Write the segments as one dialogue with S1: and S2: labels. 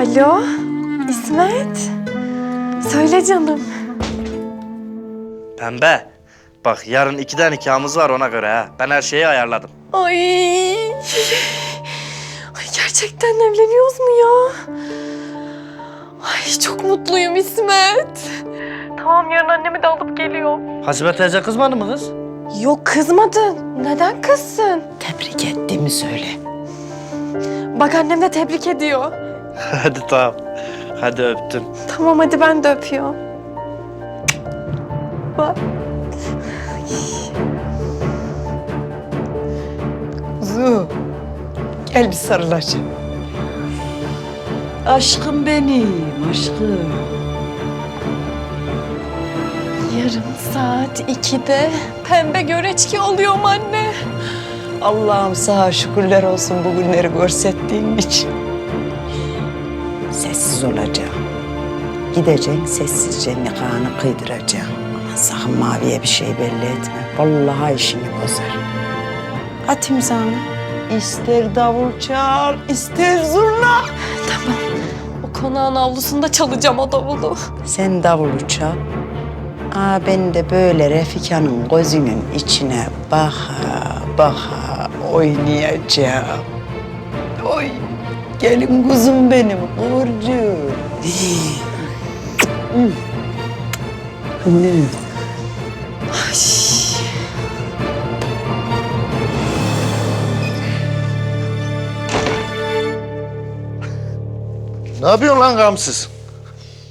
S1: Alo, İsmet. Söyle canım.
S2: Pembe. Bak yarın ikiden nikahımız var ona göre ha. Ben her şeyi ayarladım.
S1: Ay. Ay gerçekten evleniyoruz mu ya? Ay çok mutluyum İsmet. Tamam yarın annemi de alıp geliyorum.
S2: Hasibe teyze kızmadı mı kız?
S1: Yok kızmadı. Neden kızsın?
S3: Tebrik ettiğimi söyle.
S1: Bak annem de tebrik ediyor.
S2: Hadi tamam. Hadi öptüm.
S1: Tamam hadi ben de öpüyorum. Bak.
S3: Kuzu. Gel bir sarılacağım. Aşkım benim, aşkım.
S1: Yarın saat 2'de pembe göreçki oluyorum anne.
S3: Allah'ım sana şükürler olsun bu günleri görsettiğin için. Sessiz olacağım. Gideceksin sessizce nikahını kıydıracaksın. Ama sakın Mavi'ye bir şey belli etme. Vallahi işini bozar. At imzanı. İster davul çal, ister zurna.
S1: Tamam. O konağın avlusunda çalacağım o davulu.
S3: Sen davulu çal. Aa ben de böyle Refika'nın gözünün içine baka baka oynayacağım. Oy gelin kuzum benim Burcu. Anne.
S4: Ne yapıyorsun lan gamsız?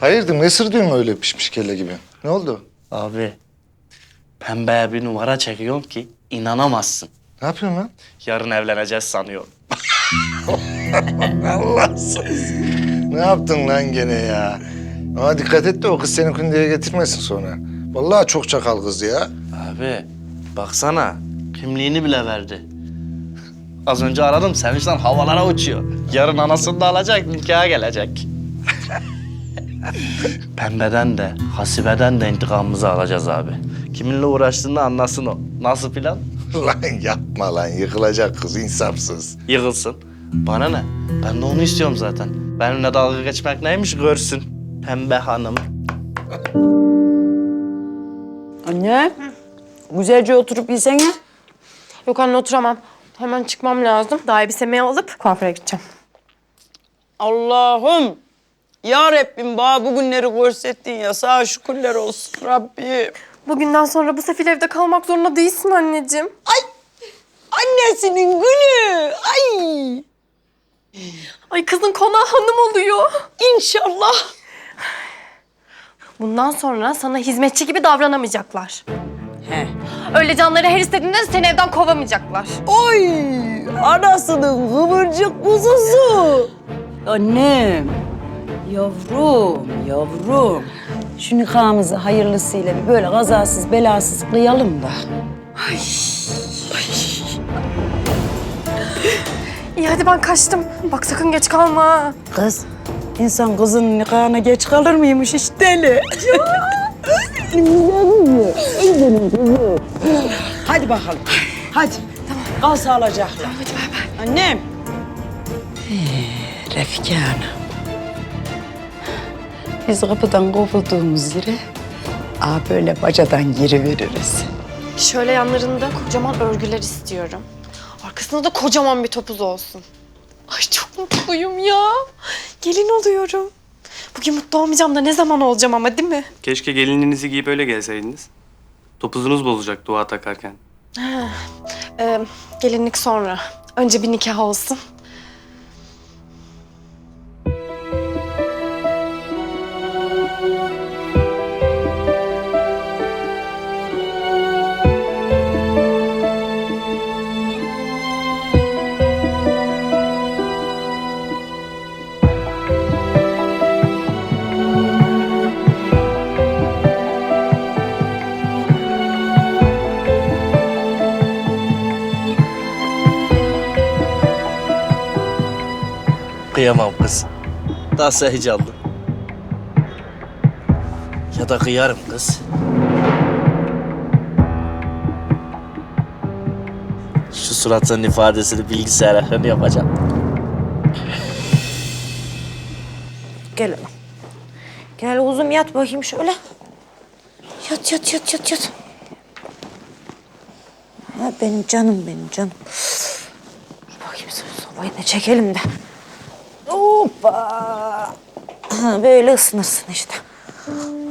S4: Hayırdır ne sırdıyorsun öyle pişmiş kelle gibi? Ne oldu?
S2: Abi. Pembeye bir numara çekiyorum ki inanamazsın.
S4: Ne yapıyorsun lan?
S2: Yarın evleneceğiz sanıyorum.
S4: Allahsız. Ne yaptın lan gene ya? Ama dikkat et de o kız seni kundiye getirmesin sonra. Vallahi çok çakal kız ya.
S2: Abi baksana kimliğini bile verdi. Az önce aradım sevinçten havalara uçuyor. Yarın anasını da alacak nikaha gelecek. Pembeden de Hasibe'den de intikamımızı alacağız abi. Kiminle uğraştığını anlasın o. Nasıl plan?
S4: lan yapma lan yıkılacak kız insafsız.
S2: Yıkılsın. Bana ne? Ben de onu istiyorum zaten. Benimle dalga geçmek neymiş görsün. Pembe hanım.
S3: Anne. Güzelce oturup yesene.
S1: Yok anne oturamam. Hemen çıkmam lazım. Daha elbisemi alıp kuaföre gideceğim.
S3: Allah'ım. Ya Rabbim bana bu günleri görsettin ya. Sana şükürler olsun Rabbim.
S1: Bugünden sonra bu sefil evde kalmak zorunda değilsin anneciğim.
S3: Ay annesinin günü. Ay
S1: Ay kızın konağı hanım oluyor.
S3: inşallah.
S1: Bundan sonra sana hizmetçi gibi davranamayacaklar.
S3: He.
S1: Öyle canları her istediğinde de seni evden kovamayacaklar.
S3: Oy anasının kıvırcık kuzusu. Annem. Yavrum, yavrum. Şu nikahımızı hayırlısıyla bir böyle kazasız belasız kıyalım da.
S1: İyi hadi ben kaçtım. Bak sakın geç kalma. ha.
S3: Kız, insan kızının nikahına geç kalır mıymış hiç deli. Hadi bakalım. Hadi. Tamam. Kal sağlıcakla.
S1: Hadi bay bay.
S3: Annem. Ee, Refika Hanım. Biz kapıdan kovulduğumuz yere aa böyle bacadan giriveririz.
S1: Şöyle yanlarında kocaman örgüler istiyorum. Arkasında da kocaman bir topuz olsun. Ay çok mutluyum ya. Gelin oluyorum. Bugün mutlu olmayacağım da ne zaman olacağım ama değil mi?
S5: Keşke gelinliğinizi giyip öyle gelseydiniz. Topuzunuz bozacak dua takarken.
S1: Ee, gelinlik sonra. Önce bir nikah olsun.
S2: Kıyamam kız. Nasıl heyecanlı. Ya da kıyarım kız. Şu suratının ifadesini bilgisayara yapacağım.
S6: Gel anam. Gel uzun yat bakayım şöyle. Yat yat yat yat yat. Ha, benim canım benim canım. Dur bakayım şu sobayı da çekelim de. Hoppa. Böyle ısınırsın işte.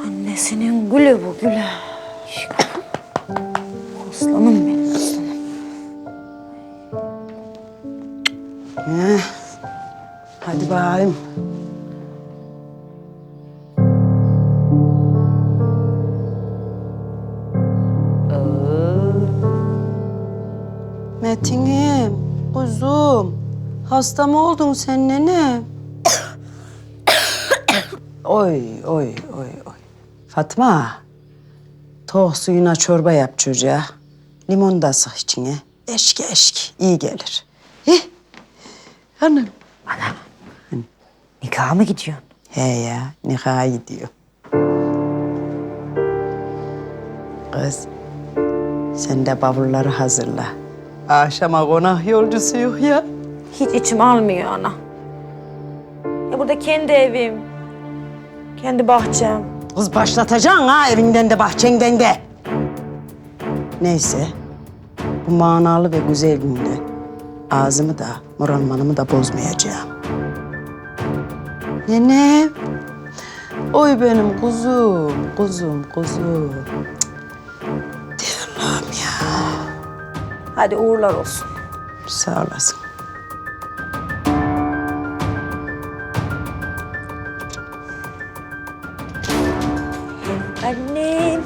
S6: Annesinin gülü bu gülü. Aslanım benim aslanım.
S3: Heh. Hadi bakayım. Metin'im, kuzum. Hasta mı oldun sen nene? oy, oy, oy, oy. Fatma, toh suyuna çorba yap çocuğa. Limon da sık içine. Eşki eşki, iyi gelir. Heh. Hanım.
S6: Nikaha mı gidiyorsun?
S3: He ya, nikaha gidiyor. Kız, sen de bavulları hazırla. Akşama konak yolcusu yok ya.
S6: Hiç içim almıyor ana. Ya burada kendi evim. Kendi bahçem.
S3: Kız başlatacaksın ha evinden de bahçenden de. Neyse, bu manalı ve güzel günde ağzımı da moralmanımı da bozmayacağım. Nenem, oy benim kuzum, kuzum, kuzum. Cık. Allah'ım ya,
S6: Hadi uğurlar olsun.
S3: sağ olasın.
S6: Annem.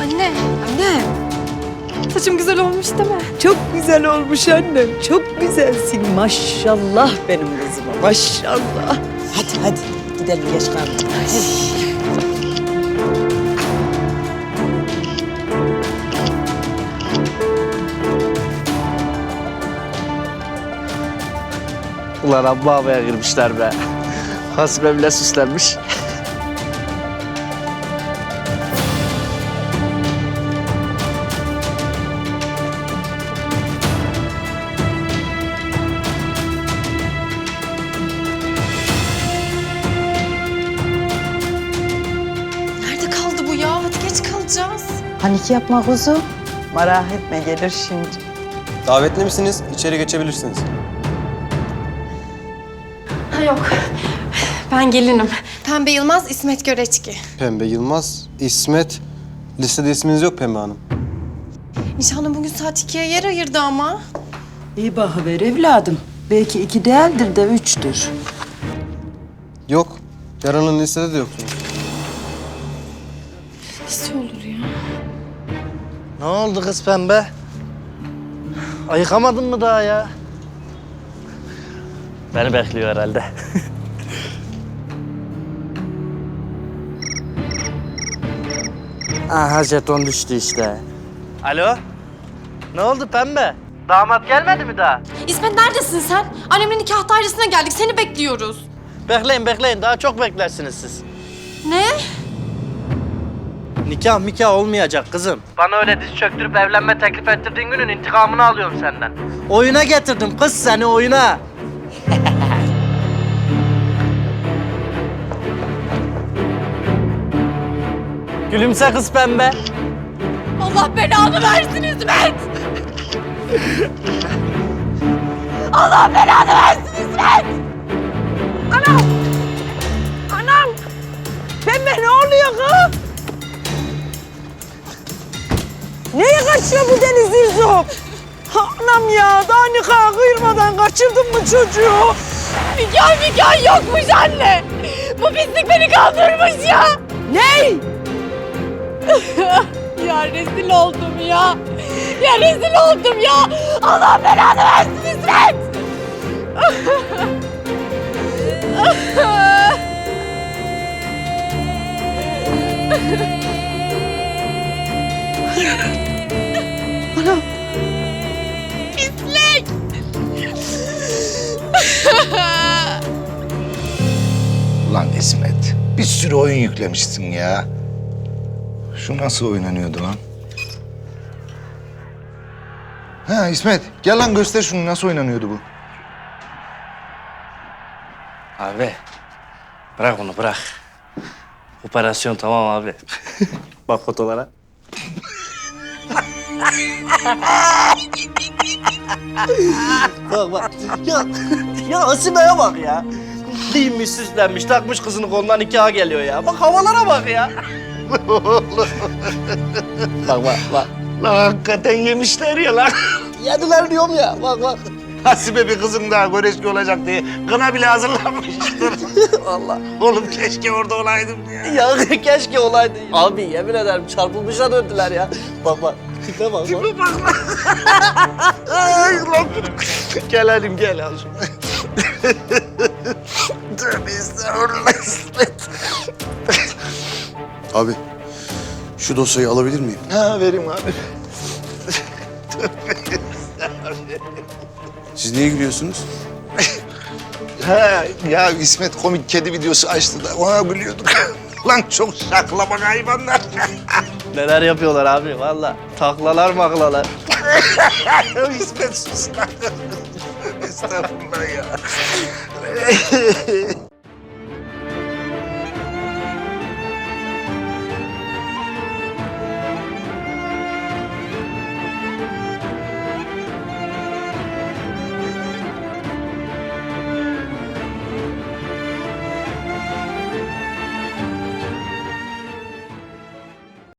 S1: Anne. Anne. Saçım güzel olmuş değil mi?
S3: Çok güzel olmuş annem. Çok güzelsin. Maşallah benim kızıma. Maşallah. Hadi hadi gidelim geç kaldık.
S2: Ulan abba abaya girmişler be. Hasbe bile süslenmiş.
S3: Panik yapma kuzum. Merak etme gelir şimdi.
S7: Davetli misiniz? İçeri geçebilirsiniz.
S1: Ha yok. Ben gelinim. Pembe Yılmaz, İsmet Göreçki.
S7: Pembe Yılmaz, İsmet. Listede isminiz yok Pembe Hanım.
S1: Nişanlım bugün saat ikiye yer ayırdı ama.
S3: İyi bakıver evladım. Belki iki değildir de üçtür.
S7: Yok. Yarının listede de yoksunuz.
S2: Ne oldu kız pembe? Ayıkamadın mı daha ya? Beni bekliyor herhalde. Aha jeton düştü işte. Alo? Ne oldu pembe? Damat gelmedi mi daha?
S1: İsmet neredesin sen? Annemin nikah dairesine geldik. Seni bekliyoruz.
S2: Bekleyin bekleyin daha çok beklersiniz siz.
S1: Ne?
S2: Nikah mikah olmayacak kızım. Bana öyle diz çöktürüp evlenme teklif ettirdiğin günün intikamını alıyorum senden. Oyuna getirdim kız seni oyuna. Gülümse kız pembe.
S1: Allah belanı versin İsmet! Allah belanı versin İsmet!
S3: Kaçıyor bu deniz İrzop? Anam ya daha nikah kıyırmadan kaçırdın mı çocuğu?
S1: Nikah nikah yokmuş anne! Bu pislik beni kandırmış ya!
S3: Ney?
S1: Ya rezil oldum ya! Ya rezil oldum ya! Allah belanı versin İsmet! Pislik!
S4: Ulan İsmet, bir sürü oyun yüklemişsin ya. Şu nasıl oynanıyordu lan? Ha İsmet, gel lan göster şunu nasıl oynanıyordu bu.
S2: Abi, bırak onu bırak. Operasyon tamam abi. Bak fotolara. bak bak. Ya ya Asibe'ye bak ya. Giyinmiş, süslenmiş, takmış kızını koluna nikaha geliyor ya. Bak havalara bak ya. bak bak bak.
S4: Lan hakikaten yemişler ya lan.
S2: Yediler diyorum ya. Bak bak.
S4: Hasibe bir kızın daha göreşki olacak diye kına bile hazırlanmıştır.
S2: Allah.
S4: Oğlum keşke orada olaydım ya.
S2: Ya keşke olaydı. Abi yemin ederim çarpılmışa döndüler ya. Bak bak. Tipe bak bak.
S4: Ay lan. gel halim gel al şunu. Tövbe estağfurullah İsmet.
S7: Abi şu dosyayı alabilir miyim?
S4: Ha vereyim abi.
S7: Siz niye gülüyorsunuz?
S4: Ha ya İsmet komik kedi videosu açtı da ona gülüyorduk. Lan çok şaklamak hayvanlar.
S2: Neler yapıyorlar abi valla. Taklalar maklalar.
S4: İsmet sus lan. Estağfurullah ya.